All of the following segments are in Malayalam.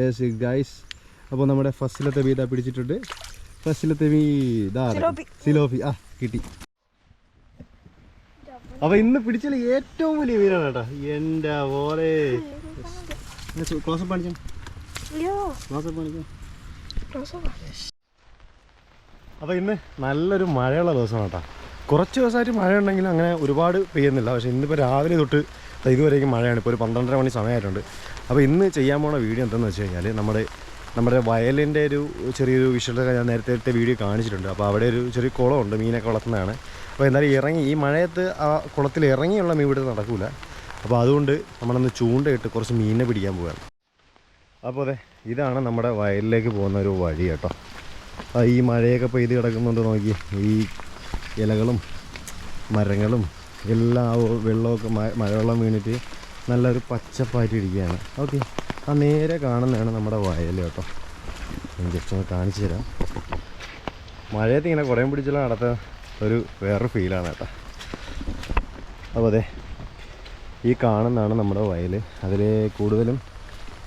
യെസ് ഗൈസ് അപ്പോൾ നമ്മുടെ ഫസ്റ്റിലത്തെ മീൻ ഇതാ പിടിച്ചിട്ടുണ്ട്. ഫസ്റ്റിലത്തെ മീൻ. സിലോഫി. ആ കിട്ടി. അപ്പോൾ ഇന്ന് പിടിച്ചതിൽ ഏറ്റവും വലിയ മീനാണ് കേട്ടോ. എന്റെ ഓരേ ക്ലോസപ്പ് കാണിക്കാം. അപ്പോൾ ഇന്ന് നല്ലൊരു മഴയുള്ള ദിവസമാണ് കേട്ടോ. കുറച്ച് ദിവസമായിട്ട് മഴ ഉണ്ടെങ്കിലും അങ്ങനെ ഒരുപാട് പെയ്യുന്നില്ല. പക്ഷേ ഇന്നിപ്പോൾ രാവിലെ തൊട്ട് ഇതുവരേക്കും മഴയാണ്. ഇപ്പോൾ ഒരു പന്ത്രണ്ടര മണി സമയമായിട്ടുണ്ട്. അപ്പോൾ ഇന്ന് ചെയ്യാൻ പോണ വീഡിയോ എന്താണെന്ന് വെച്ച് കഴിഞ്ഞാൽ നമ്മുടെ നമ്മുടെ വയലിന്റെ ഒരു ചെറിയൊരു വിഷ്വലൊക്കെ ഞാൻ നേരത്തെ വീഡിയോ കാണിച്ചിട്ടുണ്ട്. അപ്പോൾ അവിടെ ഒരു ചെറിയ കുളമുണ്ട് മീനൊക്കെ വളർത്തുന്നതാണ്. അപ്പോൾ എന്തായാലും ഇറങ്ങി ഈ മഴയത്ത് ആ കുളത്തിൽ ഇറങ്ങിയുള്ള മീൻ ഇവിടെ നടക്കില്ല അപ്പോൾ അതുകൊണ്ട് നമ്മളൊന്ന് ചൂണ്ടയിട്ട് കുറച്ച് മീനിനെ പിടിക്കാൻ പോവുകയാണ് അപ്പോൾ അതെ ഇതാണ് നമ്മുടെ വയലിലേക്ക് പോകുന്ന ഒരു വഴി കേട്ടോ. ഈ മഴയൊക്കെ പെയ്ത് കിടക്കുന്നുണ്ട് നോക്കി. ഈ ഇലകളും മരങ്ങളും എല്ലാം വെള്ളമൊക്കെ മഴവെള്ളം വീണിട്ട് നല്ലൊരു പച്ചപ്പായിട്ട് ഇരിക്കുകയാണ് ഓക്കെ. ആ നേരെ കാണുന്നതാണ് നമ്മുടെ വയൽ കേട്ടോ. ജസ്റ്റ് ഒന്ന് കാണിച്ചു തരാം. മഴയത്ത് ഇങ്ങനെ കുറേ പിടിച്ചുള്ള നടത്ത ഒരു വേറൊരു ഫീലാണ് കേട്ടോ. അപ്പോൾ അതെ ഈ കാണുന്നതാണ് നമ്മുടെ വയൽ അതിൽ കൂടുതലും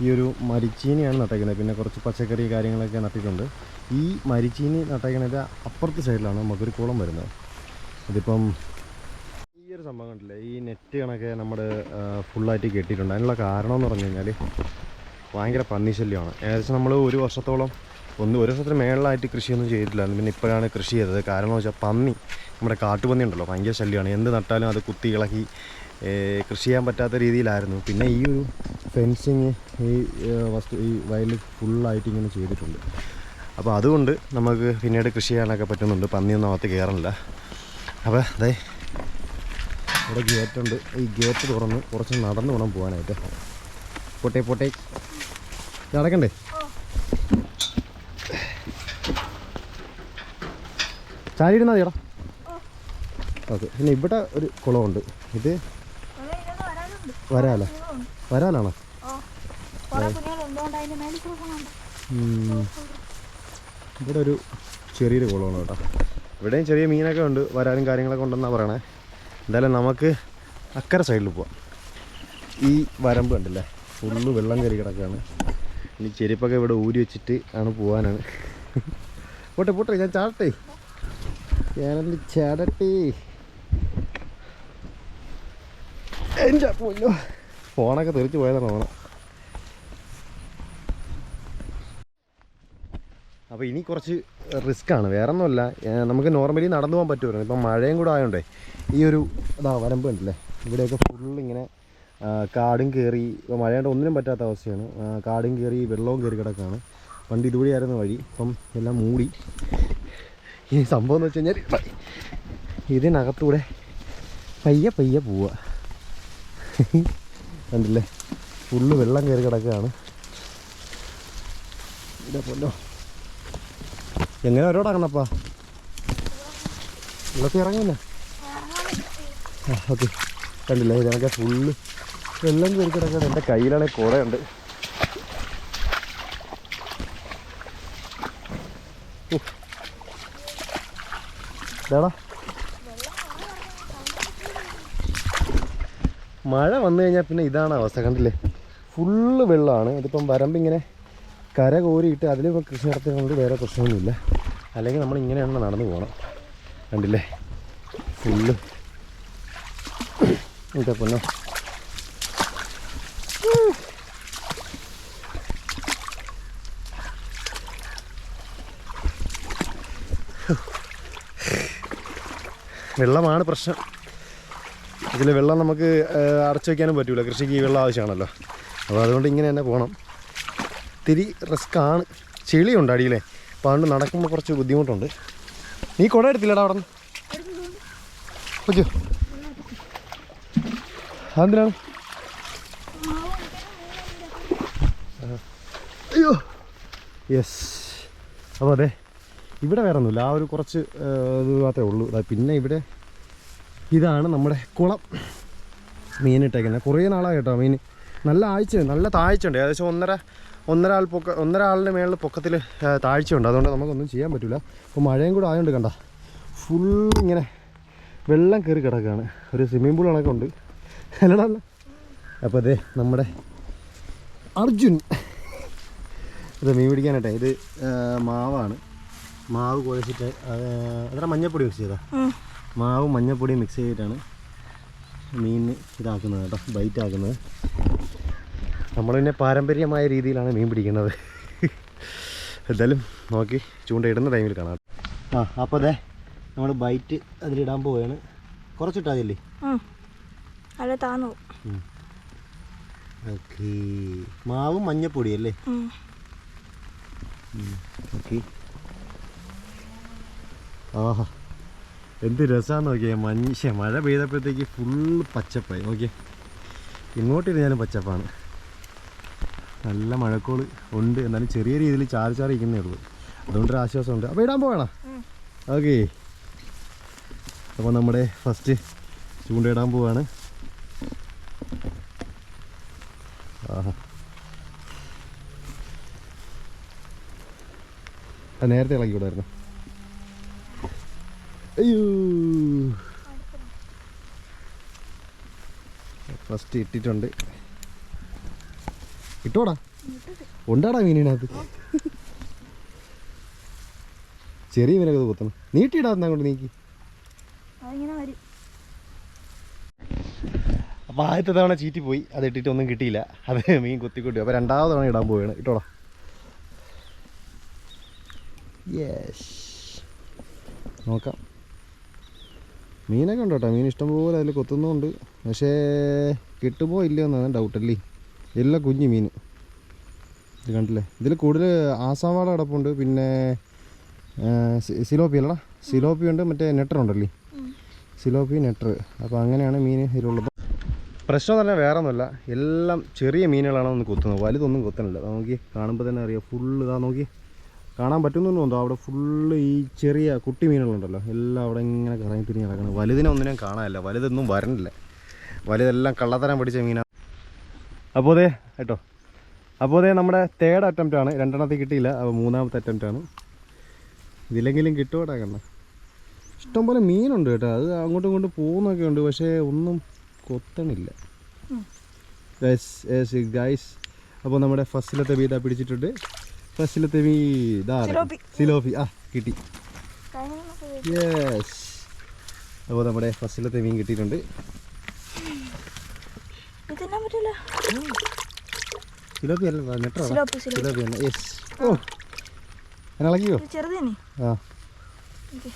ഈ ഒരു മരിച്ചീനിയാണ് നട്ടേക്കുന്നത്. പിന്നെ കുറച്ച് പച്ചക്കറി കാര്യങ്ങളൊക്കെ നട്ടിട്ടുണ്ട്. ഈ മരിച്ചീനി നട്ടയ്ക്കുന്നതിന്റെ അപ്പുറത്തെ സൈഡിലാണ് നമുക്കൊരു കുളം വരുന്നത്. ഒരു സംഭവം കണ്ടില്ലേ? ഈ നെറ്റ് കണക്കെ നമ്മൾ ഫുള്ളായിട്ട് കെട്ടിയിട്ടുണ്ട്. അതിനുള്ള കാരണം എന്ന് പറഞ്ഞു കഴിഞ്ഞാൽ ഭയങ്കര പന്നിശല്യമാണ്. ഏകദേശം നമ്മൾ ഒരു വർഷത്തോളം ഒന്ന് ഒരു വർഷത്തിന് മേളിലായിട്ട് കൃഷിയൊന്നും ചെയ്തിട്ടില്ലായിരുന്നു. പിന്നെ ഇപ്പോഴാണ് കൃഷി ചെയ്തത്. കാരണം എന്ന് വെച്ചാൽ പന്നി നമ്മുടെ കാട്ടുപന്നി ഉണ്ടല്ലോ ഭയങ്കര ശല്യമാണ്. എന്ത് നട്ടാലും അത് കുത്തി ഇളക്കി കൃഷി ചെയ്യാൻ പറ്റാത്ത രീതിയിലായിരുന്നു. പിന്നെ ഈ ഒരു ഫെൻസിങ് ഈ വസ്തു ഈ വയലിൽ ഫുള്ളായിട്ട് ഇങ്ങനെ ചെയ്തിട്ടുണ്ട്. അപ്പോൾ അതുകൊണ്ട് നമുക്ക് പിന്നീട് കൃഷി ചെയ്യാനൊക്കെ പറ്റുന്നുണ്ട്. പന്നിയൊന്നും അകത്ത് കയറണില്ല അപ്പോൾ അതെ ഇവിടെ ഗേറ്റ് ഉണ്ട് ഈ ഗേറ്റ് തുറന്ന് കുറച്ച് നടന്നു വേണം പോകാനായിട്ട്. പോട്ടെ പോട്ടെ. നടക്കണ്ടേ? ചാരിയിരുന്നാ ചേട്ടാ ഓക്കെ. പിന്നെ ഇവിടെ ഒരു കുളമുണ്ട്. ഇത് വരാല? വരാലോ വരാലാണോ ഇവിടെ ഒരു ചെറിയൊരു കുളമാണ് കേട്ടോ. ഇവിടെയും ചെറിയ മീനൊക്കെ ഉണ്ട്. വരാനും കാര്യങ്ങളൊക്കെ ഉണ്ടെന്നാണ് പറയണേ. എന്തായാലും നമുക്ക് അക്കരെ സൈഡിൽ പോവാം. ഈ വരമ്പ് കണ്ടില്ലേ? ഫുള്ള് വെള്ളം കയറി കിടക്കുകയാണ് ഇനി ചെരുപ്പൊക്കെ ഇവിടെ ഊരി വെച്ചിട്ട് ആണ് പോകാനാണ് പോട്ടെ പോട്ടെ ഞാൻ ചാടട്ടെ. ഞാനൊന്ന് ചാടട്ടെ. എന്റെ പോലോ ഫോണൊക്കെ തെറിച്ച് പോയതാണ് ഓണം. അപ്പോൾ ഇനി കുറച്ച് റിസ്ക് ആണ് വേറെ ഒന്നുമല്ല നമുക്ക് നോർമലി നടന്നു പോകാൻ പറ്റുമായിരുന്നു. ഇപ്പം മഴയും കൂടെ ആയതുകൊണ്ടേ ഈ ഒരു ഇതാ വരമ്പ് ഉണ്ടല്ലേ ഇവിടെയൊക്കെ ആ, കാടും കയറി ഇപ്പോൾ മഴയുണ്ട് ഒന്നിനും പറ്റാത്ത അവസ്ഥയാണ്. കാടും കയറി വെള്ളവും കയറി കിടക്കുകയാണ് പണ്ട് ഇതുവഴിയായിരുന്നു വഴി. ഇപ്പം എല്ലാം മൂടി. ഈ സംഭവം എന്ന് വെച്ച് കഴിഞ്ഞാൽ ഇതിനകത്തൂടെ പയ്യെ പയ്യെ പോവുക കണ്ടില്ലേ? ഫുള്ള് വെള്ളം കയറി കിടക്കുകയാണ് ഇതാ പൊന്നോ. എങ്ങനെ ഇറങ്ങണപ്പാ വെള്ളത്തിൽ ഇറങ്ങില്ല ഓക്കെ. കണ്ടില്ല? ഇതൊക്കെ ഫുള്ള് വെള്ളം കയറി കിടക്കണം. എന്റെ കയ്യിലാണെങ്കിൽ കുറേ ഉണ്ട്. ഇതാടാ മഴ വന്നു കഴിഞ്ഞാൽ പിന്നെ ഇതാണ് അവസ്ഥ. കണ്ടില്ലേ? ഫുള്ള് വെള്ളമാണ്. ഇതിപ്പം വരമ്പിങ്ങനെ കര കോരിയിട്ട് അതിൽ കൃഷി നടത്തിയതുകൊണ്ട് വേറെ പ്രശ്നമൊന്നുമില്ല. അല്ലെങ്കിൽ നമ്മൾ ഇങ്ങനെയാണ് നടന്നു പോകണം കണ്ടില്ലേ? ഫുള്ള്. എന്താ പൊന്നോ. വെള്ളമാണ് പ്രശ്നം. ഇതിൽ വെള്ളം നമുക്ക് അടച്ചു വയ്ക്കാനും പറ്റൂല. കൃഷിക്ക് ഈ വെള്ളം ആവശ്യമാണല്ലോ. അപ്പോൾ അതുകൊണ്ട് ഇങ്ങനെ തന്നെ പോകണം ഇത്തിരി റിസ്ക്കാണ് ചെളിയുണ്ട് അടിയിലെ. അപ്പോൾ അതുകൊണ്ട് നടക്കുമ്പോൾ കുറച്ച് ബുദ്ധിമുട്ടുണ്ട്. നീ കുട എടുത്തില്ലടാ അവിടെ നിന്ന്? ഓക്കെ അതെന്തിനാണ്? അയ്യോ. യെസ് അപ്പോൾ അതെ ഇവിടെ വേറെ ഒന്നുമില്ല. ആ ഒരു കുറച്ച് ഇത് മാത്രമേ ഉള്ളൂ. പിന്നെ ഇവിടെ ഇതാണ് നമ്മുടെ കുളം. മീനിട്ടേക്കുന്നത്. കുറേ നാളായി കേട്ടോ മീൻ. നല്ല ആഴ്ച നല്ല താഴ്ച ഉണ്ട്. ഏകദേശം ഒന്നര ഒന്നര ആൾ പൊക്ക ഒന്നര ആളിന്റെ മേളിൽ പൊക്കത്തിൽ താഴ്ചയുണ്ട്. അതുകൊണ്ട് നമുക്കൊന്നും ചെയ്യാൻ പറ്റില്ല അപ്പോൾ മഴയും കൂടെ ആയതുകൊണ്ട് കണ്ട ഫുൾ ഇങ്ങനെ വെള്ളം കയറി കിടക്കുകയാണ് ഒരു സ്വിമ്മിംഗ് പൂൾ കണക്കെ ഉണ്ട്. അല്ലടല്ല അപ്പോൾ അതെ നമ്മുടെ അർജുൻ. ഇത് മീൻ പിടിക്കാനായിട്ടെ ഇത് മാവാണ്. മാവ് കുഴച്ചിട്ട് അത്ര മഞ്ഞപ്പൊടി മിക്സ് ചെയ്താ മാവും മഞ്ഞപ്പൊടിയും മിക്സ് ചെയ്തിട്ടാണ് മീൻ ഇതാക്കുന്നത് കേട്ടോ ബൈറ്റ് ആക്കുന്നത്. നമ്മൾ പിന്നെ പാരമ്പര്യമായ രീതിയിലാണ് മീൻ പിടിക്കുന്നത്. എന്തായാലും നോക്കി ചൂണ്ടയിടുന്ന ടൈമിൽ കാണാം ആ അപ്പോൾ അതെ നമ്മൾ ബൈറ്റ് അതിലിടാൻ പോവുകയാണ് കുറച്ചിട്ടാ മതിയല്ലേ അല്ല താന്നു. ഓക്കെ. മാവും മഞ്ഞപ്പൊടി അല്ലേ? ഓക്കെ. ആഹാ. എന്ത് രസമാണെന്ന് നോക്കിയേ മനുഷ്യ മഴ പെയ്തപ്പോഴത്തേക്ക് ഫുള്ള് പച്ചപ്പായി. ഓക്കെ ഇങ്ങോട്ടിരുന്നാലും പച്ചപ്പാണ്. നല്ല മഴക്കോൾ ഉണ്ട്. എന്നാലും ചെറിയ രീതിയിൽ ചാറി ചാറി ഇരിക്കുന്നേ ഉള്ളൂ. അതുകൊണ്ടൊരു ആശ്വാസമുണ്ട്. അപ്പോൾ ഇടാൻ പോകണം ഓക്കെ. അപ്പോൾ നമ്മുടെ ഫസ്റ്റ് ചൂണ്ടയിടാൻ പോവാണ്. ആഹാ. നേരത്തെ ഇളക്കി വിടായിരുന്നു. അയ്യോ. ഫസ്റ്റ് ഇട്ടിട്ടുണ്ട്. ഇട്ടോടാ. ഉണ്ടാടാ മീനിനകത്ത്. ചെറിയ മീനൊക്കെ കുത്തണം. നീട്ടിയിടാ അങ്ങോട്ട് നീക്കി. അപ്പൊ അപ്പോൾ ആദ്യത്തെ തവണ ചീറ്റി പോയി. അത് ഇട്ടിട്ട് ഒന്നും കിട്ടിയില്ല. അത് മീൻ കുത്തിക്കൂട്ടി. അപ്പോൾ രണ്ടാമത് തവണ ഇടാൻ പോവാണ്. ഇട്ടോടാ. യെസ് നോക്കാം. മീനൊക്കെ ഉണ്ട് കേട്ടോ മീൻ ഇഷ്ടംപോലെ അതിൽ കൊത്തുന്നുണ്ട്. പക്ഷേ കിട്ടുമോ ഇല്ലയോ എന്നാണ് ഡൗട്ടല്ലേ എല്ലാം കുഞ്ഞു മീൻ ഇത് കണ്ടില്ലേ? ഇതിൽ കൂടുതൽ ആസാവാള കിടപ്പുണ്ട് പിന്നെ സിലോപ്പി അല്ലടാ. സിലോപ്പി ഉണ്ട് മറ്റേ നെട്ടർ ഉണ്ടല്ലേ? സിലോപ്പി നെട്ടർ. അപ്പോൾ അങ്ങനെയാണ് മീൻ ഇതിലുള്ളത്. പ്രശ്നം തന്നെ വേറെ ഒന്നുമല്ല എല്ലാം ചെറിയ മീനുകളാണ് ഒന്ന് കൊത്തുന്നത്. വലുതൊന്നും കൊത്തണില്ല. നോക്കി കാണുമ്പോൾ തന്നെ അറിയാം ഫുള്ള് ഇതാ നോക്കി കാണാൻ പറ്റുന്നൊന്നും തോന്നുന്നു അവിടെ ഫുള്ള് ഈ ചെറിയ കുട്ടി മീനുകളുണ്ടല്ലോ. എല്ലാം അവിടെ ഇങ്ങനെ കറങ്ങി തിരിഞ്ഞ് കിടക്കണം വലുതിനെ ഒന്നിനും കാണാനില്ല. വലുതൊന്നും വരണില്ല. വലുതെല്ലാം കള്ളത്തരം പിടിച്ച മീനാണ് അപ്പോൾ അതെ കേട്ടോ. അപ്പോൾ അതെ നമ്മുടെ തേർഡ് അറ്റംപ്റ്റ് ആണ്. രണ്ടെണ്ണത്തിൽ കിട്ടിയില്ല. അപ്പോൾ മൂന്നാമത്തെ അറ്റംപ്റ്റ് ആണ്. ഇതിലെങ്കിലും കിട്ടുമോടാ കണ്ണ? ഇഷ്ടംപോലെ മീനുണ്ട് കേട്ടോ. അത് അങ്ങോട്ടും ഇങ്ങോട്ടും പോകുന്നൊക്കെ ഉണ്ട്. പക്ഷേ ഒന്നും കൊത്തണില്ല. ഗൈസ് ഗൈസ് അപ്പോൾ നമ്മുടെ ഫസ്റ്റിലത്തെ മീ ഇതാ പിടിച്ചിട്ടുണ്ട് ഫസ്റ്റിലത്തെ മീ ഇതാ സിലോഫി ആ കിട്ടി. യെസ് അപ്പോൾ നമ്മുടെ ഫസ്റ്റിലത്തെ മീൻ കിട്ടിയിട്ടുണ്ട്. തിന്നാൻ പറ്റില്ല സിലോപ്പി അല്ല നെട്ടോ സിലോപ്പി സിലോപ്പി സിലോപ്പി യെസ് ഓ ഞാൻ ഇളക്കിയോ ഇത് ചെറുത് തന്നെ ആ ഓക്കെ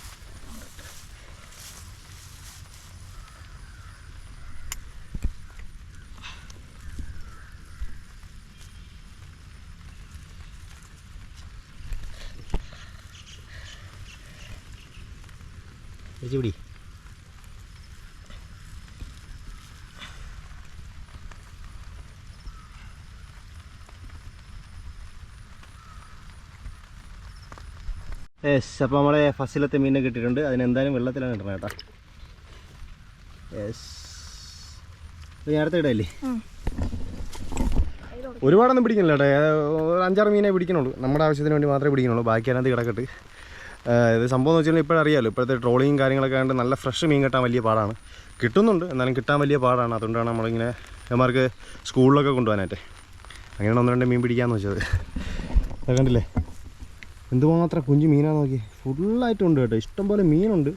യെസ് അപ്പോൾ നമ്മളെ ഫസിലത്തെ മീനെ കിട്ടിയിട്ടുണ്ട് അതിനെന്തായാലും വെള്ളത്തിലാണ് കിട്ടണം കേട്ടോ. യെസ്. ഇത് നേരത്തെ ഇടല്ലേ? ഒരുപാടൊന്നും പിടിക്കണില്ല കേട്ടോ. ഒരു അഞ്ചാറ് മീനെ പിടിക്കണുള്ളൂ. നമ്മുടെ ആവശ്യത്തിന് വേണ്ടി മാത്രമേ പിടിക്കണുള്ളൂ. ബാക്കി അതിനകത്ത് കിടക്കട്ട്. ഇത് സംഭവം എന്ന് വെച്ചാൽ ഇപ്പോഴറിയാമല്ലോ ഇപ്പോഴത്തെ ട്രോളിങ് കാര്യങ്ങളൊക്കെ ആയതുകൊണ്ട് നല്ല ഫ്രഷ് മീൻ കിട്ടാൻ വലിയ പാടാണ്. കിട്ടുന്നുണ്ട്. എന്നാലും കിട്ടാൻ വലിയ പാടാണ്. അതുകൊണ്ടാണ് നമ്മളിങ്ങനെ ഇവന്മാർക്ക് സ്കൂളിലൊക്കെ കൊണ്ടുപോകാനായിട്ട്. അങ്ങനെയാണ് ഒന്ന് രണ്ട് മീൻ പിടിക്കാമെന്ന് വെച്ചത്. അത് കണ്ടില്ലേ? എന്തുമാത്രം കുഞ്ഞു മീനാണ് നോക്കി ഫുള്ളായിട്ടുണ്ട് കേട്ടോ. ഇഷ്ടംപോലെ മീനുണ്ട്.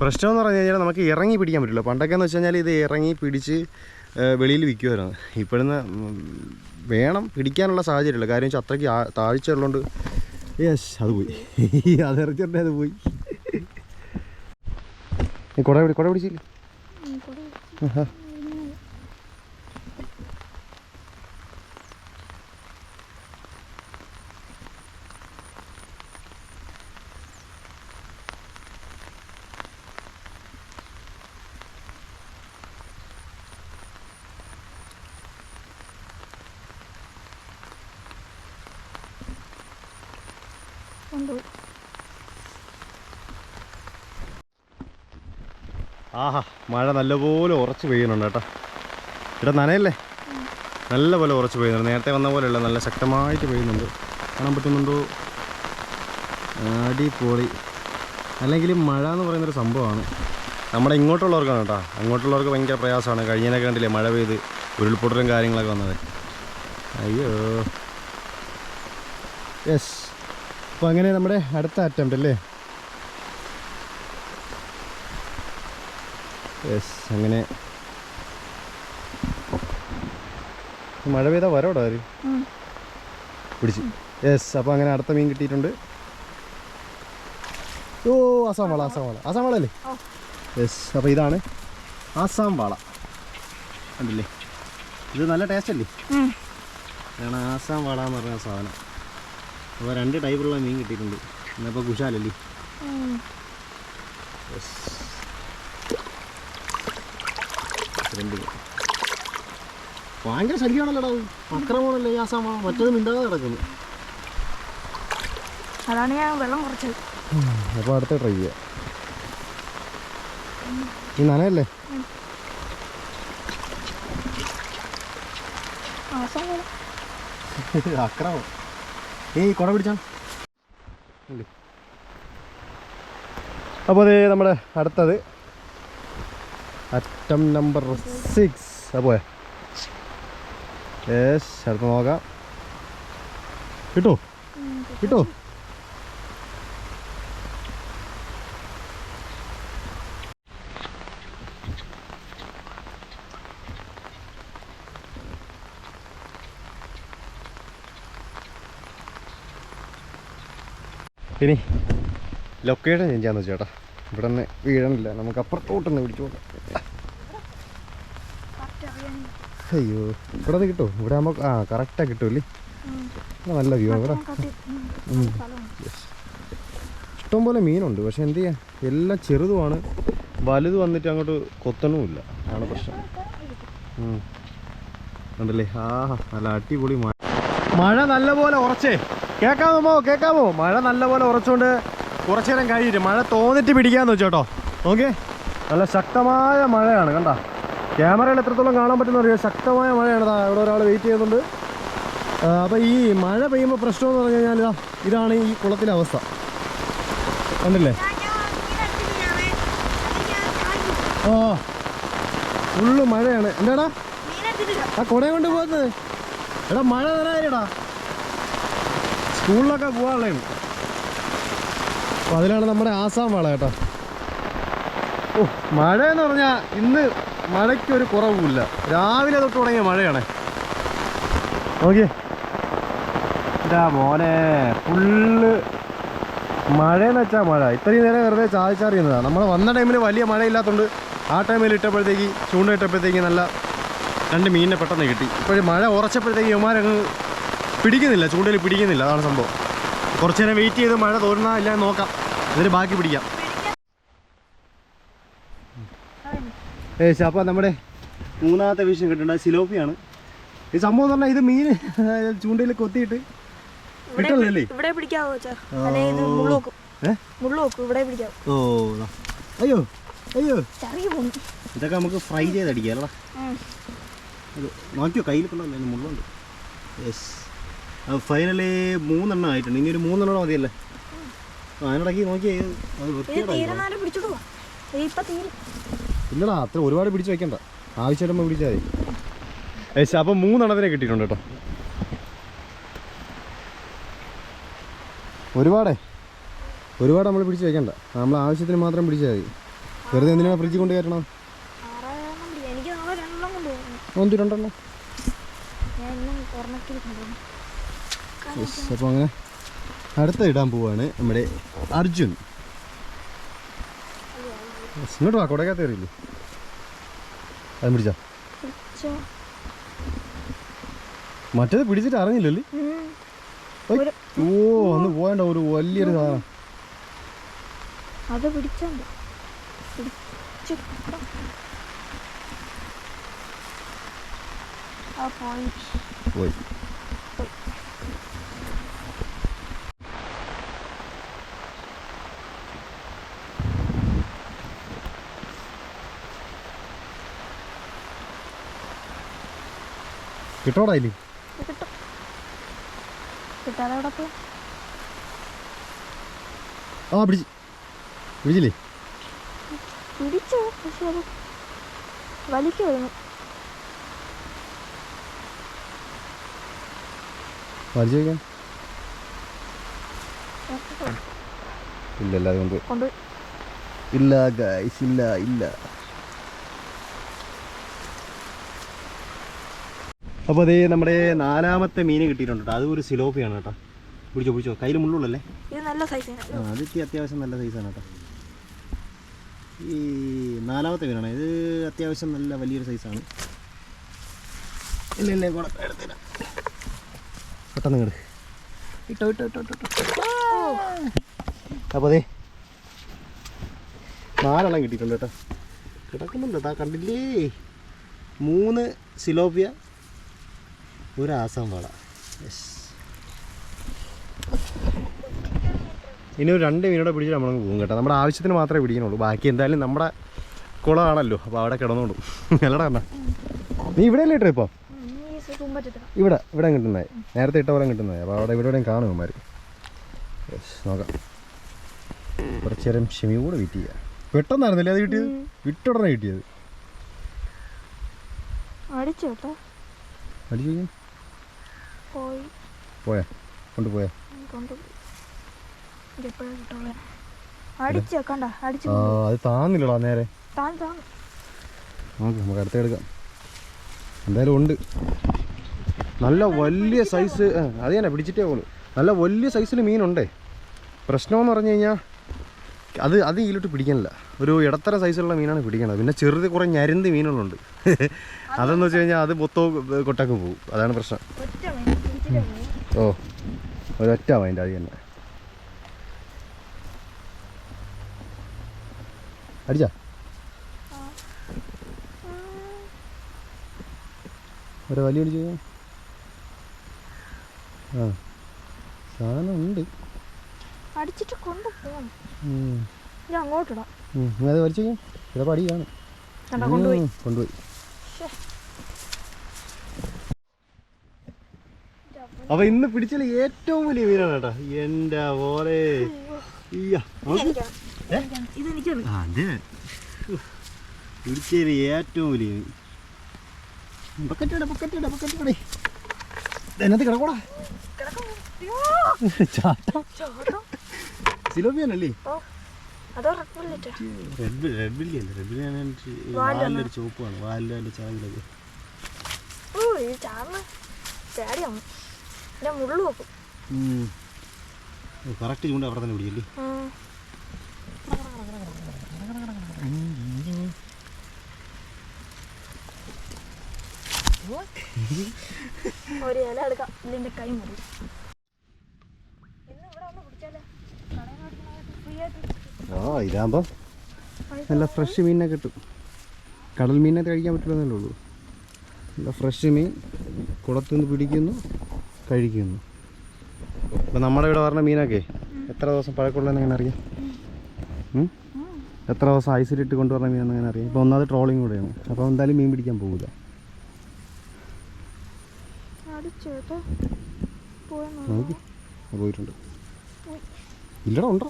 പ്രശ്നം എന്ന് പറഞ്ഞു കഴിഞ്ഞാൽ നമുക്ക് ഇറങ്ങി പിടിക്കാൻ പറ്റില്ല. പണ്ടൊക്കെ എന്ന് വെച്ച് കഴിഞ്ഞാൽ ഇത് ഇറങ്ങി പിടിച്ച് വെളിയിൽ വിൽക്കുമായിരുന്നു. ഇപ്പോഴെന്ന് വേണം പിടിക്കാനുള്ള സാഹചര്യമില്ല. കാര്യം വെച്ചാൽ അത്രയ്ക്ക് താഴ്ച ഉള്ളതുകൊണ്ട് യെസ് അത് പോയി. അത് ഇറച്ചിട്ടേ അത് പോയി. കുട പിടി കുട പിടിച്ചില്ല? ആഹാ. ആഹാ മഴ നല്ലപോലെ ഉറച്ച് പെയ്യുന്നുണ്ട് കേട്ടോ. ഇവിടെ നനയല്ലേ? നല്ലപോലെ ഉറച്ച് പെയ്യുന്നുണ്ട്. നേരത്തെ വന്ന പോലെയല്ല നല്ല ശക്തമായിട്ട് പെയ്യുന്നുണ്ട്. കാണാൻ പറ്റുന്നുണ്ടോ? അടിപൊളി. അല്ലെങ്കിൽ മഴ എന്ന് പറയുന്നൊരു സംഭവമാണ്. നമ്മുടെ ഇങ്ങോട്ടുള്ളവർക്കാണ് കേട്ടോ. അങ്ങോട്ടുള്ളവർക്ക് ഭയങ്കര പ്രയാസമാണ്. കഴിഞ്ഞതിനൊക്കെ കണ്ടില്ലേ മഴ പെയ്ത് ഉരുൾപൊട്ടലും കാര്യങ്ങളൊക്കെ വന്നത്. അയ്യോ. യെസ് അപ്പോൾ അങ്ങനെ നമ്മുടെ അടുത്ത അറ്റംപ്റ്റ് അല്ലേ? യെസ് അങ്ങനെ. മഴ പെയ്താൽ വരോടാ പിടിച്ച്. യെസ് അപ്പോൾ അങ്ങനെ അടുത്ത മീൻ കിട്ടിയിട്ടുണ്ട്. ഓ ആസാം വാള ആസാം വാള. ആസാം വാള അല്ലേ. യെസ് അപ്പോൾ ഇതാണ് ആസാം വാള. കണ്ടില്ലേ? ഇത് നല്ല ടേസ്റ്റ് അല്ലേ? ആസാം വാള എന്ന് പറഞ്ഞ സാധനം. അപ്പോൾ രണ്ട് ടൈപ്പുള്ള മീൻ കിട്ടിയിട്ടുണ്ട്. ഇന്നിപ്പോൾ കുശാലല്ലേ. ഭയങ്കര ശല്യമാണല്ലോടാ. അക്രമമാണല്ലേ വാള മറ്റേത് മിണ്ടാതെ കിടക്കുന്നു. അതാണ് ഞാൻ വെള്ളം കുറച്ചത്. അപ്പോൾ അടുത്ത ട്രൈ ചെയ്യാം. ഈ നനയല്ലേ? ആസം അക്രമം. ഏയ് കുട പിടിച്ചാ. അപ്പോൾ അത് നമ്മുടെ അടുത്തത്. അറ്റം നമ്പർ സിക്സ് അപ്പോൾ യെസ് അടുത്ത് നോക്കാം. കിട്ടോ. കിട്ടോ? ഇനി ലൊക്കേഷൻ ചേഞ്ച് ചെയ്യാന്ന് ചേട്ടാ. ഇവിടെ നിന്ന് വീഴണില്ല. നമുക്ക് അപ്പുറത്തോട്ടൊന്ന് പിടിച്ചു അയ്യോ ഇവിടെ നിന്ന് കിട്ടുമോ? ഇവിടെ നമുക്ക് ആ കറക്റ്റാണ് കിട്ടുമല്ലേ നല്ല വ്യൂ ഇവിടെ. ഇഷ്ടംപോലെ മീനുണ്ട്. പക്ഷെ എന്ത് ചെയ്യാ? എല്ലാം ചെറുതുമാണ്. വലുത് വന്നിട്ട് അങ്ങോട്ട് കൊത്തണമില്ല. ആണ് പ്രശ്നം. ഉണ്ടല്ലേ ആ നല്ല അടിപൊളി മഴ. മഴ നല്ലപോലെ ഉറച്ചേ. കേൾക്കാമോ കേൾക്കാമോ മഴ നല്ലപോലെ ഉറച്ചുകൊണ്ട് കുറച്ചു നേരം കഴിഞ്ഞിട്ട് മഴ തോന്നിട്ട് പിടിക്കാന്ന് വെച്ചോട്ടോ. ഓക്കെ നല്ല ശക്തമായ മഴയാണ് കണ്ട? ക്യാമറയിൽ എത്രത്തോളം കാണാൻ പറ്റുന്ന ശക്തമായ മഴയാണ് ഇവിടെ ഒരാൾ വെയിറ്റ് ചെയ്യുന്നുണ്ട്. അപ്പോൾ ഈ മഴ പെയ്യുമ്പോൾ പ്രശ്നം എന്ന് പറഞ്ഞു കഴിഞ്ഞാൽ ഇതാ ഇതാണ് ഈ കുളത്തിലെ അവസ്ഥ. കണ്ടില്ലേ? ഓ ഫുള്ള് മഴയാണ്. എന്താടാ? ആ കൊടേ കൊണ്ട് പോകുന്നത് എടാ മഴ നനയാടാ സ്കൂളിലൊക്കെ പോകാനുള്ളതാണ് അപ്പോൾ അതിലാണ് നമ്മുടെ ആസാം വള കേട്ടോ. ഓ മഴ എന്ന് പറഞ്ഞാൽ ഇന്ന് മഴയ്ക്കൊരു കുറവുമില്ല. രാവിലെ തൊട്ട് തുടങ്ങിയ മഴയാണ്. നോക്കിയേ. ഇതാ മോനെ ഫുള്ള് മഴയെന്ന് വെച്ചാൽ മഴ. ഇത്രയും നേരം വെറുതെ ചായച്ചാറിയുന്നതാണ് നമ്മൾ വന്ന ടൈമിൽ വലിയ മഴയില്ലാത്തതുകൊണ്ട് ആ ടൈമിൽ ഇട്ടപ്പോഴത്തേക്ക് ചൂണ്ട ഇട്ടപ്പോഴത്തേക്ക് നല്ല രണ്ട് മീനിനെ പെട്ടെന്ന് കിട്ടി. ഇപ്പോഴും മഴ ഉറച്ചപ്പോഴത്തേക്ക് ഇവന്മാരങ്ങ് പിടിക്കുന്നില്ല ചൂണ്ടയിൽ പിടിക്കുന്നില്ല അതാണ് സംഭവം. കുറച്ച് നേരം വെയിറ്റ് ചെയ്ത് മഴ തോരുന്നാ ഇല്ല നോക്കാം. എന്നിട്ട് ബാക്കി പിടിക്കാം. ഏശ് അപ്പോൾ നമ്മുടെ മൂന്നാമത്തെ വിഷയം കിട്ടുന്നത് സിലോപ്പിയാണ്. ഈ സംഭവം എന്ന് പറഞ്ഞാൽ ഇത് മീൻ ചൂണ്ടയിൽ കൊത്തിയിട്ട് കിട്ടണല്ലേ ഇവിടെ പിടിക്കാവോ ഓ. അയ്യോ അയ്യോ. ഇതൊക്കെ നമുക്ക് ഫ്രൈ ചെയ്തടിക്കാം അല്ലടാ. നോക്കിയോ കയ്യിൽ കൊണ്ടല്ലേ മുള്ളുണ്ട്. യെസ്. ഫൈനലി മൂന്നെണ്ണം ആയിട്ടുണ്ട്. ഇനി ഒരു മൂന്നെണ്ണം മതിയല്ലേ? അതിനിടയ്ക്ക് നോക്കിയേ ഇത് അത് ഇല്ലടാ അത്ര ഒരുപാട് പിടിച്ച് വെക്കണ്ട. ആവശ്യം പിടിച്ചാൽ മതി. യെസ് അപ്പം മൂന്നെണ്ണത്തിനെ കിട്ടിയിട്ടുണ്ട് കേട്ടോ. ഒരുപാടേ. ഒരുപാട് നമ്മൾ പിടിച്ച് വെക്കണ്ട. നമ്മൾ ആവശ്യത്തിന് മാത്രം പിടിച്ചാൽ മതി. വെറുതെ എന്തിനാണ് ഫ്രിഡ്ജിൽ കൊണ്ട് കയറ്റണം ഒന്ന് രണ്ടെണ്ണം ഞാൻ ഇന്നും ഒരെണ്ണത്തിൽ കൊണ്ടുപോകുന്നു യെസ് അപ്പോൾ അങ്ങനെ അടുത്ത ഇടാൻ പോവാണ് നമ്മുടെ അർജുൻ. ഇങ്ങോട്ട് വാ കൊടക്കകത്ത് കയറിയില്ലേ? അത് പിടിച്ചാ. മറ്റേത് പിടിച്ചിട്ട് അറിഞ്ഞില്ലല്ലേ? ഓ ഒന്ന് പോയണ്ട ഒരു വലിയൊരു സാധനം. അത് പിടിച്ചോണ്ട് പിടിച്ചു പോയി. കിട്ടോടാ ഇനി. ഇത് കിട്ടും. കിട്ടാതെ അവിടെ ആ പിടിച്ച്. പിടിച്ചില്ലേ? പിടിച്ചു പക്ഷെ അത് വലിക്കുമായിരുന്നു വലിച്ചു കൊണ്ട് ഇല്ല ഗൈസ് ഇല്ല ഇല്ല. അപ്പോൾ അതേ നമ്മുടെ നാലാമത്തെ മീൻ കിട്ടിയിട്ടുണ്ട് കേട്ടോ. അതും ഒരു സിലോപ്പിയാണ് കേട്ടോ. പിടിച്ചോ പിടിച്ചോ. കയ്യിൽ മുള്ളുള്ളല്ലേ? ഇത് നല്ല സൈസ് ആ അതിക്ക് അത്യാവശ്യം നല്ല സൈസാണ് കേട്ടോ. ഈ നാലാമത്തെ മീനാണ്. ഇത് അത്യാവശ്യം നല്ല വലിയൊരു സൈസാണ് ഇല്ല ഇല്ല എടുത്തില്ല പെട്ടെന്ന് ഇട്ടോ ഇട്ടോ ഇട്ടോ. അപ്പോൾ അതെ നാലെണ്ണം കിട്ടിയിട്ടുണ്ട് കേട്ടോ. കിടക്കുന്നുണ്ട് താ കണ്ടില്ലേ? മൂന്ന് സിലോപ്പിയ ഒരു ആസം വള ഇനി ഒരു രണ്ട് മീനോടെ പിടിച്ച് നമ്മളങ്ങ് പോകും കേട്ടോ. നമ്മുടെ ആവശ്യത്തിന് മാത്രമേ പിടിക്കുന്നുള്ളൂ. ബാക്കി എന്തായാലും നമ്മുടെ കുളമാണല്ലോ. അപ്പോൾ അവിടെ കിടന്നോളും. അല്ലടാ നീ ഇവിടെ അല്ലേ ഇട്ടോ ഇപ്പോൾ ഈ കുമ്പറ്റത്തില ഇവിടെ ഇവിടെ കിട്ടുന്നേ നേരത്തെ ഇട്ട പോലെ കിട്ടുന്നേ അപ്പോൾ അവിടെ ഇവിടെ എവിടെയും കാണും അവന്മാർ യെസ് നോക്കാം. കുറച്ച് നേരം ക്ഷമി കൂടെ വീട്ട് ചെയ്യുക പെട്ടെന്നായിരുന്നില്ലേ അത് കിട്ടിയത്? വിട്ടുടനെ കിട്ടിയത്. അടിച്ചു കേട്ടോ. അടിച്ചു പോയി. പോയാ? കൊണ്ടുപോയാ? അത് താന്നില്ലടാ നേരെ. നോക്ക് നമുക്ക് അടുത്ത എടുക്കാം. എന്തായാലും ഉണ്ട്. നല്ല വലിയ സൈസ് അത് തന്നെ പിടിച്ചിട്ടേ പോളൂ നല്ല വലിയ സൈസിൽ മീനുണ്ടേ. പ്രശ്നമെന്ന് പറഞ്ഞു കഴിഞ്ഞാൽ അത് അത് ഇതിലോട്ട് പിടിക്കാനില്ല. ഒരു ഇടത്തര സൈസുള്ള മീനാണ് പിടിക്കണത് പിന്നെ ചെറുത് കുറേ ഞരുന്ത് മീനുകളുണ്ട്. അതെന്ന് വെച്ച് കഴിഞ്ഞാൽ അത് മൊത്തവും കൊട്ടക്ക് പോകും. അതാണ് പ്രശ്നം. ഓ ഒരൊറ്റ അതിന്റെ അത് തന്നെ. അടിച്ചാ? ഒരു വലിയ അടിച്ചു ആ സാധനം ഉണ്ട്. അടിച്ചിട്ട് കൊണ്ടുപോകണം ഞാൻ അങ്ങോട്ടിടാം. അത് വലിച്ചു ചിലപ്പോൾ അടി കാണും. കണ്ട കൊണ്ടുപോയി. കൊണ്ടുപോയി. അപ്പൊ ഇന്ന് പിടിച്ചതിൽ ഏറ്റവും വലിയ മീനാണ് കേട്ടോ. എന്റെ പോലെ അതെ. പിടിച്ചതിൽ ഏറ്റവും വലിയ മീൻ എന്നത്ത് കിടക്കൂടാ. റെഡ് റെഡ് ബില്ലി അല്ലേ? റെഡ് ബില്ലി വാലിലാണ്. ചുവപ്പാണ് വാലിലും അതിന്റെ ഞാൻ മുള്ളു വെക്കും. കറക്റ്റ് ചൂണ്ട അവിടെ തന്നെ പിടിക്കല്ലേ. ഒരു ഇല എടുക്കാം. ഇതിന്റെ കൈ മുറി. ആ നല്ല ഫ്രഷ് മീനിനെ കിട്ടും. കടൽ മീനിനെ കഴിക്കാൻ പറ്റില്ലെന്നല്ലേ ഉള്ളൂ. നല്ല ഫ്രഷ് മീൻ കുളത്തുനിന്ന് പിടിക്കുന്നു. കഴിക്കുന്നു. അപ്പം നമ്മുടെ ഇവിടെ പറഞ്ഞ മീനൊക്കെ എത്ര ദിവസം പഴക്കമുള്ളതെന്ന് എങ്ങനെ അറിയാം? എത്ര ദിവസം ഐസിലിട്ട് കൊണ്ടുവരുന്ന മീനെന്ന് അങ്ങനെ അറിയാം? ഇപ്പോൾ ഒന്നാമത് ട്രോളിങ് കൂടെയാണ്. അപ്പോൾ എന്തായാലും മീൻ പിടിക്കാൻ പോകില്ല പോയിട്ടുണ്ട്. ഇല്ലടാ ഉണ്ടോ?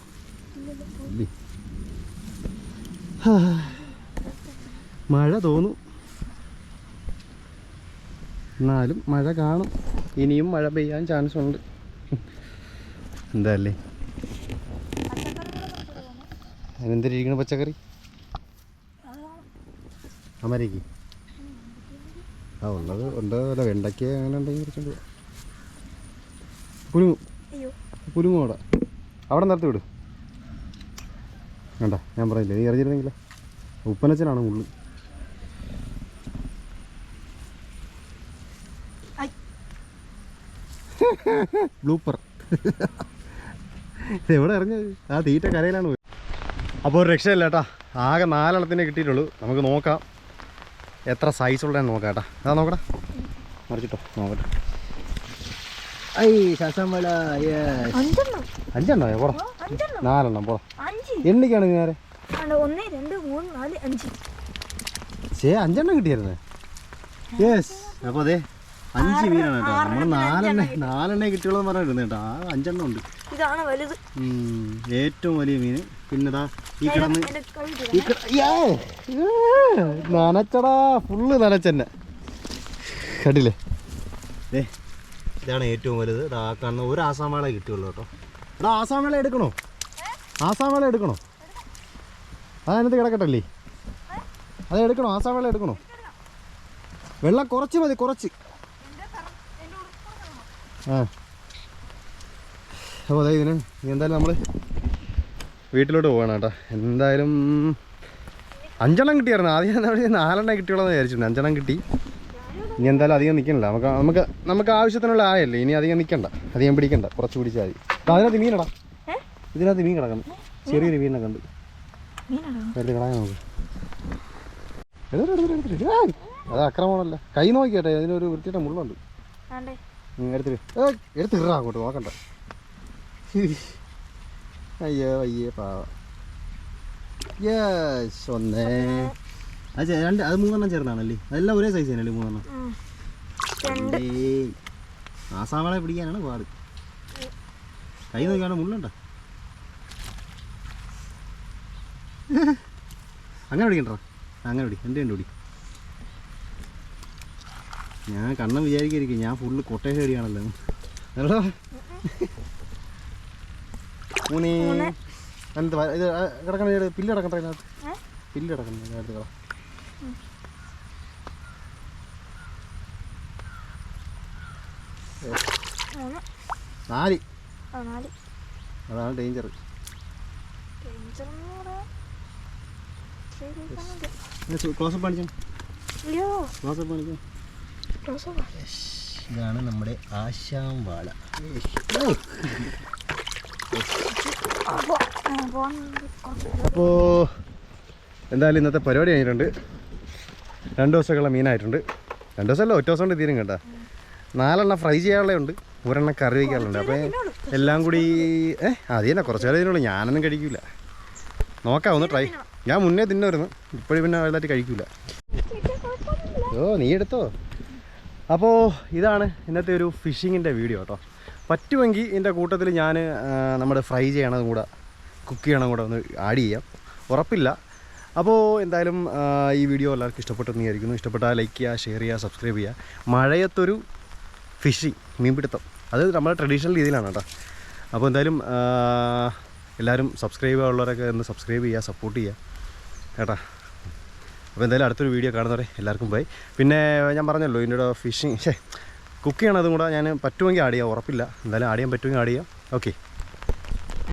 മഴ തോന്നും. എന്നാലും മഴ കാണും. ഇനിയും മഴ പെയ്യാൻ ചാൻസ് ഉണ്ട്. എന്താല്ലേ? അതിനെന്തിരിക്കണ പച്ചക്കറി? അമരയ്ക്ക് ആ ഉള്ളത് ഉണ്ട്. അല്ല വെണ്ടയ്ക്ക അങ്ങനെ ഉണ്ടെങ്കിൽ കുറച്ചുണ്ട് കുരുങ്ങു പുലുങ്ങും അവിടെ. അവിടെ നിർത്തി വിടും. വേണ്ട ഞാൻ പറഞ്ഞില്ലേ നീ അറിഞ്ഞിരുന്നെങ്കിലേ ഉപ്പനച്ചനാണ് മുള്ളു ബ്ലൂപ്പർ എവിടെ ഇറങ്ങിയത് ആ തീറ്റ കരയിലാണ് പോയത്. അപ്പോൾ ഒരു രക്ഷയില്ല കേട്ടാ. ആകെ നാലെണ്ണത്തിനെ കിട്ടിയിട്ടുള്ളൂ. നമുക്ക് നോക്കാം. എത്ര സൈസ് ഉള്ളതെന്ന് നോക്കാം കേട്ടാ. അതാ നോക്കടാ. മറിച്ചിട്ടോ. നോക്കട്ടെ. ഐ യെസ് അഞ്ചെണ്ണം. പോടാ. നാലെണ്ണം പോടാ. എണ്ണിക്കാണ് നേരെ അഞ്ച്. അഞ്ചെണ്ണം കിട്ടിയായിരുന്നേ? യെസ് അപ്പോൾ അതെ അഞ്ച് മീനാണ് കേട്ടോ. നമ്മൾ നാലെണ്ണ നാലെണ്ണേ കിട്ടിയുള്ളൂ എന്ന് പറഞ്ഞിരുന്നു കേട്ടോ. ആ അഞ്ചെണ്ണം ഉണ്ട്. ഇതാണ് വലുത്. ഏറ്റവും വലിയ മീൻ. പിന്നെ ഈ കിടന്ന് ഈ നനച്ചടാ. ഫുള്ള് നനച്ചെന്നെ. കണ്ടില്ലേ? ഏ ഇതാണ് ഏറ്റവും വലുത്. ഇതാ കാണുന്ന ഒരു ആസാമേള കിട്ടിയുള്ളൂ കേട്ടോ. ഇതാ ആസാം വെള്ളം എടുക്കണോ? ആസാം വെള്ളം എടുക്കണോ? അതിനകത്ത് കിടക്കട്ടല്ലേ? അത് എടുക്കണോ ആസാം എടുക്കണോ? വെള്ളം കുറച്ച് മതി കുറച്ച്. ആ. അപ്പോൾ അതായത് ഇതിന് എന്തായാലും നമ്മൾ വീട്ടിലോട്ട് പോകണം കേട്ടോ. എന്തായാലും അഞ്ചെണ്ണം കിട്ടിയായിരുന്നു. ആദ്യം പറയുക നാലെണ്ണം കിട്ടിയോളെന്ന് വിചാരിച്ചിട്ടുണ്ട്. അഞ്ചെണ്ണം കിട്ടി. ഇനി എന്തായാലും അധികം നിൽക്കണില്ല നമുക്ക് നമുക്ക് നമുക്ക് ആവശ്യത്തിനുള്ള ആയല്ലേ? ഇനി അധികം നിൽക്കണ്ട അധികം പിടിക്കണ്ട. കുറച്ച് പിടിച്ചാൽ മതി. അതിനകത്ത് മീനടാ? ഇതിനകത്ത് മീൻ കിടക്കണം ചെറിയൊരു മീനൊക്കെ ഉണ്ട് വലിയ കളയാൻ എടുത്തിട്ട്. അത് അക്രമമാണല്ലോ. കൈ നോക്കിയാട്ടെ. അതിനൊരു വൃത്തിയുടെ മുള്ളുണ്ട്. എടുത്തിട്ട് എടുത്തിടാ. അങ്ങോട്ട് നോക്കണ്ട. അയ്യോ അയ്യേ പാവ. ഒന്നേ. അത് രണ്ട് അത് മൂന്നെണ്ണം ചേർന്നാണല്ലേ? അതെല്ലാം ഒരേ സൈസ് തന്നെയല്ലേ മൂന്നെണ്ണം. ആസാമളെ പിടിക്കാനാണ് പാട്. കൈ നോക്കിയാണ് മുള്ളുണ്ട. അങ്ങനെ പിടിക്കണ്ട അങ്ങനെ പിടി എന്റെ കണ്ടുപിടി പിടി. ഞാൻ കണ്ണം വിചാരിക്കായിരിക്കും. ഞാൻ ഫുള്ള് കൊട്ടേഷൻ അടിയാണല്ലോ. അല്ലോ മൂന്ന്. എന്ത് ഇത് കിടക്കണ പില്ല് കിടക്കണ്ട അതിനകത്ത്? പില്ല് കിടക്കണം അതിനകത്ത് കള നാല്. അതാണ് ഡേഞ്ചർ ക്ലോസപ്പ് കാണിച്ചു ക്ലോസപ്പ് കാണിച്ചു ഇതാണ് നമ്മുടെ ആശാം വാള. അപ്പോ എന്തായാലും ഇന്നത്തെ പരിപാടി കഴിഞ്ഞിട്ടുണ്ട്. രണ്ട് ദിവസമൊക്കെയുള്ള മീനായിട്ടുണ്ട്. രണ്ട് ദിവസമല്ല ഒറ്റ ദിവസം കൊണ്ട് തീരും കേട്ടോ. നാലെണ്ണം ഫ്രൈ ചെയ്യാനുള്ളതുണ്ട് ഒരെണ്ണം കറി വയ്ക്കാനുണ്ട് അപ്പോൾ എല്ലാം കൂടി ഏ അത് തന്നെ കുറച്ച് നേരം ഇതിനുള്ളൂ ഞാനൊന്നും കഴിക്കില്ല നോക്കാം ഒന്ന് ട്രൈ. ഞാൻ മുന്നേ തിന്നായിരുന്നു. ഇപ്പോഴും പിന്നെ വലുതായിട്ട് കഴിക്കില്ല ഓ നീ എടുത്തോ? അപ്പോൾ ഇതാണ് ഇന്നത്തെ ഒരു ഫിഷിങ്ങിന്റെ വീഡിയോ കേട്ടോ. പറ്റുമെങ്കിൽ ഇതിന്റെ കൂട്ടത്തിൽ ഞാൻ നമ്മുടെ ഫ്രൈ ചെയ്യണതും കൂടെ കുക്ക് ചെയ്യണം കൂടെ ഒന്ന് ആഡ് ചെയ്യാം. ഉറപ്പില്ല. അപ്പോൾ എന്തായാലും ഈ വീഡിയോ എല്ലാവർക്കും ഇഷ്ടപ്പെട്ടെന്ന് വിചാരിക്കുന്നു. ഇഷ്ടപ്പെട്ടാൽ ലൈക്ക് ചെയ്യുക ഷെയർ ചെയ്യുക സബ്സ്ക്രൈബ് ചെയ്യുക. മഴയത്തൊരു ഫിഷിങ് മീൻപിടുത്തം. അത് നമ്മുടെ ട്രഡീഷണൽ രീതിയിലാണ് കേട്ടോ. അപ്പോൾ എന്തായാലും എല്ലാവരും സബ്സ്ക്രൈബ് ചെയ്യാനുള്ളവരൊക്കെ ഒന്ന് സബ്സ്ക്രൈബ് ചെയ്യുക സപ്പോർട്ട് ചെയ്യുക. കേട്ടാ. അപ്പോൾ എന്തായാലും അടുത്തൊരു വീഡിയോ കാണുന്നവരെ എല്ലാവർക്കും പോയി പിന്നെ ഞാൻ പറഞ്ഞല്ലോ ഇതിന്റെ ഫിഷിങ് കുക്ക് ചെയ്യണതും കൂടെ ഞാൻ പറ്റുമെങ്കിൽ ആഡ് ചെയ്യാം ഉറപ്പില്ല. എന്തായാലും ആഡ് ചെയ്യാൻ പറ്റുമെങ്കിൽ ആഡ് ചെയ്യാം. ഓക്കെ